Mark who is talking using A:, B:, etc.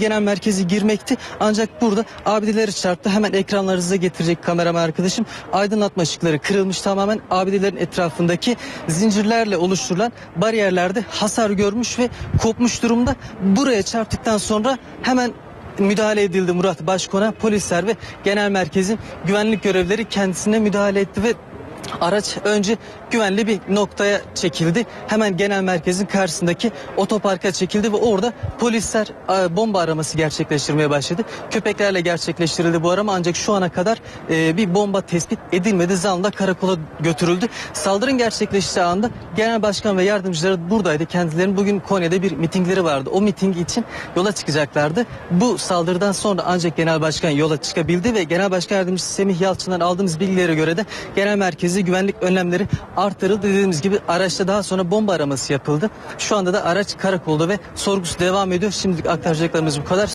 A: genel merkezi girmekti. Ancak burada abideleri çarptı. Hemen ekranlarınıza getirecek kameraman arkadaşım. Aydınlatma ışıkları kırılmış tamamen. Abidelerin etrafındaki zincirlerle oluşturulan bariyerlerde hasar görmüş ve kopmuş durumda. Buraya çarptıktan sonra hemen müdahale edildi Murat Başkon'a. Polisler ve genel merkezin güvenlik görevlileri kendisine müdahale etti ve Araç önce güvenli bir noktaya çekildi. Hemen genel merkezin karşısındaki otoparka çekildi ve orada polisler e, bomba araması gerçekleştirmeye başladı. Köpeklerle gerçekleştirildi bu arama ancak şu ana kadar e, bir bomba tespit edilmedi. Zanla karakola götürüldü. Saldırın gerçekleştiği anda genel başkan ve yardımcıları buradaydı. Kendilerinin bugün Konya'da bir mitingleri vardı. O miting için yola çıkacaklardı. Bu saldırıdan sonra ancak genel başkan yola çıkabildi ve genel başkan yardımcısı Semih Yalçın'dan aldığımız bilgilere göre de genel merkezi güvenlik önlemleri artırıldı. Dediğimiz gibi araçta daha sonra bomba araması yapıldı. Şu anda da araç karakolda ve sorgusu devam ediyor. Şimdilik aktaracaklarımız bu kadar.